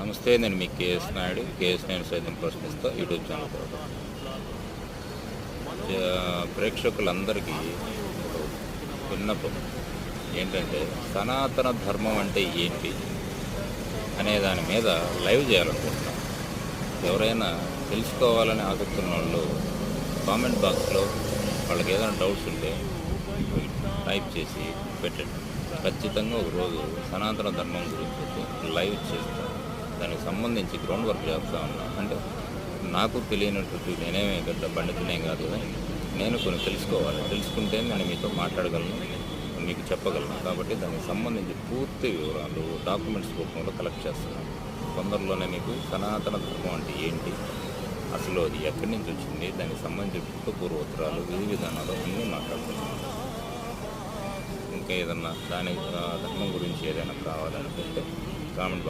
నమస్తే నేను మీ K S Naidu. K S Naidu సైతం ప్రశ్నిస్తా. యూట్యూబ్ ఛానల్ ప్రేక్షకులందరికీ విన్నపం ఏంటంటే సనాతన ధర్మం అంటే ఏంటి అనే దాని మీద లైవ్ చేయాలనుకుంటున్నాను ఎవరైనా తెలుసుకోవాలని ఆసక్తి ఉన్న వాళ్ళు కామెంట్ బాక్స్లో వాళ్ళకి ఏదైనా డౌట్స్ ఉంటే టైప్ చేసి పెట్టండి. ఖచ్చితంగా ఒకరోజు సనాతన ధర్మం గురించి లైవ్ చేస్తాను దానికి సంబంధించి గ్రౌండ్ వర్క్ చేస్తా ఉన్నా అంటే నాకు తెలియనటువంటి నేనేమే పెద్ద పండితునేం కాదు కదా. నేను కొన్ని తెలుసుకోవాలి. తెలుసుకుంటే నేను మీతో మాట్లాడగలను మీకు చెప్పగలను. కాబట్టి దానికి సంబంధించి పూర్తి వివరాలు డాక్యుమెంట్స్ రూపంలో కలెక్ట్ చేస్తున్నాను. తొందరలోనే మీకు సనాతన ధర్మం అంటే ఏంటి? అసలు అది ఎక్కడి నుంచి వచ్చింది? దానికి సంబంధించి పుట్టపూర్వ ఉత్తరాలు విధి విధానాలు అన్నీ మాట్లాడుతున్నాను. ఇంకా ఏదన్నా దాని ధర్మం గురించి ఏదైనా కావాలనుకుంటే కామెంట్ బాక్స్